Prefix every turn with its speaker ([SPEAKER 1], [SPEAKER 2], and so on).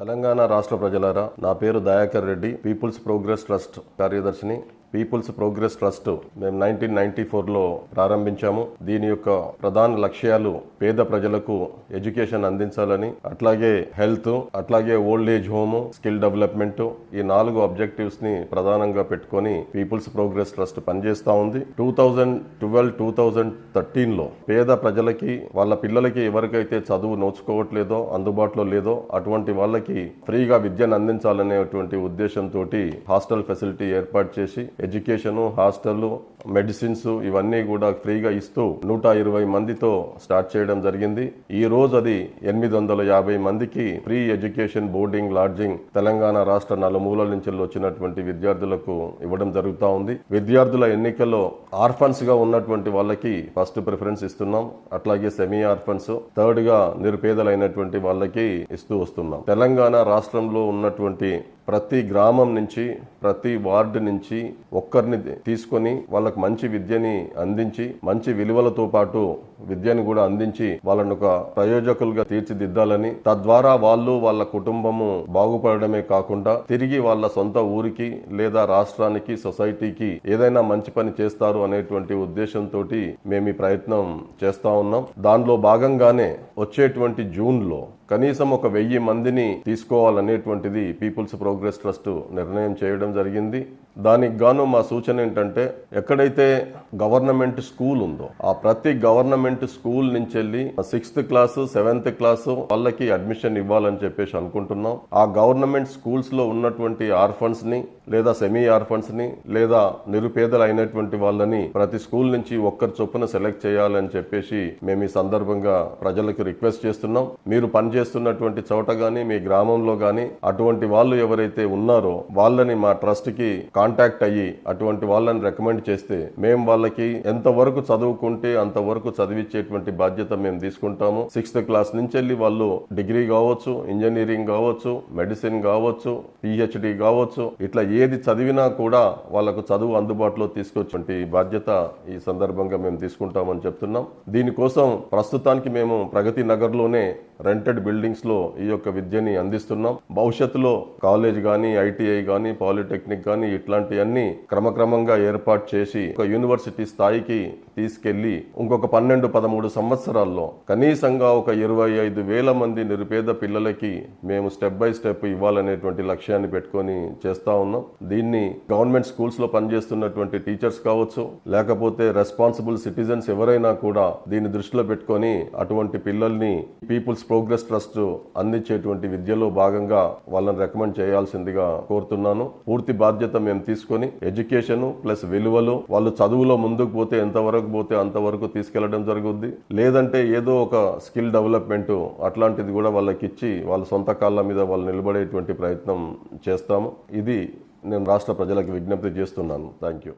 [SPEAKER 1] తెలంగాణ రాష్ట్ర ప్రజలారా నా పేరు Dayakar Reddy people's progress trust కార్యదర్శిని. People's progress trust మేము నైన్టీన్ నైన్టీ ఫోర్లో ప్రారంభించాము. దీని యొక్క ప్రధాన లక్ష్యాలు పేద ప్రజలకు ఎడ్యుకేషన్ అందించాలని అట్లాగే హెల్త్ అట్లాగే old age home skill development ఈ నాలుగు అబ్జెక్టివ్స్ని ప్రధానంగా పెట్టుకొని పీపుల్స్ ప్రోగ్రెస్ ట్రస్ట్ పనిచేస్తూ ఉంది. Two thousand twelve two thousand థర్టీన్లో పేద ప్రజలకి వాళ్ళ పిల్లలకి ఎవరికైతే చదువు నోచుకోవట్లేదో అందుబాటులో లేదో అటువంటి వాళ్ళకి ఫ్రీగా విద్యను అందించాలనేటువంటి ఉద్దేశంతో హాస్టల్ ఫెసిలిటీ ఏర్పాటు చేసి ఎడ్యుకేషన్ హాస్టళ్ళు మెడిసిన్స్ ఇవన్నీ కూడా ఫ్రీగా ఇస్తూ నూట ఇరవై మందితో స్టార్ట్ చేయడం జరిగింది. ఈ రోజు అది ఎనిమిది వందల యాభై మందికి free education boarding lodging Telangana రాష్ట్ర నలుమూలల నుంచి వచ్చినటువంటి విద్యార్థులకు ఇవ్వడం జరుగుతూ ఉంది. విద్యార్థుల ఎన్నికల్లో ఆర్ఫన్స్గా ఉన్నటువంటి వాళ్ళకి ఫస్ట్ ప్రిఫరెన్స్ ఇస్తున్నాం. అట్లాగే సెమీ ఆర్ఫన్స్ థర్డ్గా నిరుపేదలైనటువంటి వాళ్ళకి ఇస్తూ వస్తున్నాం. తెలంగాణ రాష్ట్రంలో ఉన్నటువంటి ప్రతి గ్రామం నుంచి ప్రతి వార్డు నుంచి ఒక్కరిని తీసుకొని వాళ్ళకు మంచి విద్యని అందించి మంచి విలువలతో పాటు విద్యను కూడా అందించి వాళ్ళను ఒక ప్రయోజకులుగా తీర్చిదిద్దాలని తద్వారా వాళ్ళు వాళ్ళ కుటుంబము బాగుపడమే కాకుండా తిరిగి వాళ్ళ సొంత ఊరికి లేదా రాష్ట్రానికి సొసైటీకి ఏదైనా మంచి పని చేస్తారు అనేటువంటి ఉద్దేశంతో మేము ఈ ప్రయత్నం చేస్తా ఉన్నాం. దానిలో భాగంగానే వచ్చేటువంటి జూన్లో కనీసం ఒక వెయ్యి మందిని తీసుకోవాలనేటువంటిది పీపుల్స్ ప్రోగ్రెస్ ట్రస్ట్ నిర్ణయం చేయడం జరిగింది. దానికి గాను మా సూచన ఏంటంటే ఎక్కడైతే గవర్నమెంట్ స్కూల్ ఉందో ఆ ప్రతి గవర్నమెంట్ స్కూల్ నుంచి వెళ్ళి సిక్స్త్ క్లాసు సెవెంత్ క్లాసు వాళ్ళకి అడ్మిషన్ ఇవ్వాలని చెప్పేసి అనుకుంటున్నాం. ఆ గవర్నమెంట్ స్కూల్స్లో ఉన్నటువంటి ఆర్ఫన్స్ని లేదా సెమీ ఆర్ఫన్స్ని లేదా నిరుపేదలు అయినటువంటి వాళ్ళని ప్రతి స్కూల్ నుంచి ఒక్కరి చొప్పున సెలెక్ట్ చేయాలని చెప్పేసి మేము ఈ సందర్భంగా ప్రజలకు రిక్వెస్ట్ చేస్తున్నాం. మీరు పనిచేస్తున్నటువంటి చోట గాని మీ గ్రామంలో గాని అటువంటి వాళ్ళు ఎవరైతే ఉన్నారో వాళ్ళని మా ట్రస్ట్కి కాంటాక్ట్ అయ్యి అటువంటి వాళ్ళని రికమెండ్ చేస్తే మేము వాళ్ళకి ఎంతవరకు చదువుకుంటే అంతవరకు చదివించేటువంటి బాధ్యత మేము తీసుకుంటాము. సిక్స్త్ క్లాస్ నుంచి వెళ్ళి వాళ్ళు డిగ్రీ కావచ్చు ఇంజనీరింగ్ కావచ్చు మెడిసిన్ కావచ్చు పిహెచ్డి కావచ్చు ఇట్లా ఏది చదివినా కూడా వాళ్ళకు చదువు అందుబాటులో తీసుకొచ్చే బాధ్యత ఈ సందర్భంగా మేము తీసుకుంటామని చెప్తున్నాం. దీనికోసం ప్రస్తుతానికి మేము ప్రగతి నగర్లోనే రెంటెడ్ బిల్డింగ్స్లో ఈ యొక్క విద్యని అందిస్తున్నాం. భవిష్యత్తులో కాలేజ్ కానీ ఐటీఐ కానీ పాలిటెక్నిక్ కానీ ఇట్లాంటివన్నీ క్రమక్రమంగా ఏర్పాటు చేసి ఒక యూనివర్సిటీ స్థాయికి తీసుకెళ్ళి ఇంకొక పన్నెండు పదమూడు సంవత్సరాల్లో కనీసంగా ఒక ఇరవై ఐదు వేల మంది నిరుపేద పిల్లలకి మేము స్టెప్ బై స్టెప్ ఇవ్వాలనేటువంటి లక్ష్యాన్ని పెట్టుకొని చేస్తా ఉన్నాం. దీన్ని గవర్నమెంట్ స్కూల్స్లో పనిచేస్తున్నటువంటి టీచర్స్ కావచ్చు లేకపోతే రెస్పాన్సిబుల్ సిటిజన్స్ ఎవరైనా కూడా దీన్ని దృష్టిలో పెట్టుకొని అటువంటి పిల్లల్ని పీపుల్స్ ప్రోగ్రెస్ ట్రస్ట్ అందించేటువంటి విద్యలో భాగంగా వాళ్ళని రికమెండ్ చేయాల్సిందిగా కోరుతున్నాను. పూర్తి బాధ్యత మేము తీసుకొని ఎడ్యుకేషన్ ప్లస్ విలువలు వాళ్ళు చదువులో ముందుకు పోతే ఎంతవరకు పోతే అంతవరకు తీసుకెళ్ళడం జరుగుద్ది. లేదంటే ఏదో ఒక స్కిల్ డెవలప్మెంట్ అట్లాంటిది కూడా వాళ్ళకి ఇచ్చి వాళ్ళ సొంత కాళ్ళ మీద వాళ్ళు నిలబడేటువంటి ప్రయత్నం చేస్తాము. ఇది నేను రాష్ట్ర ప్రజలకు విజ్ఞప్తి చేస్తున్నాను. Thank you.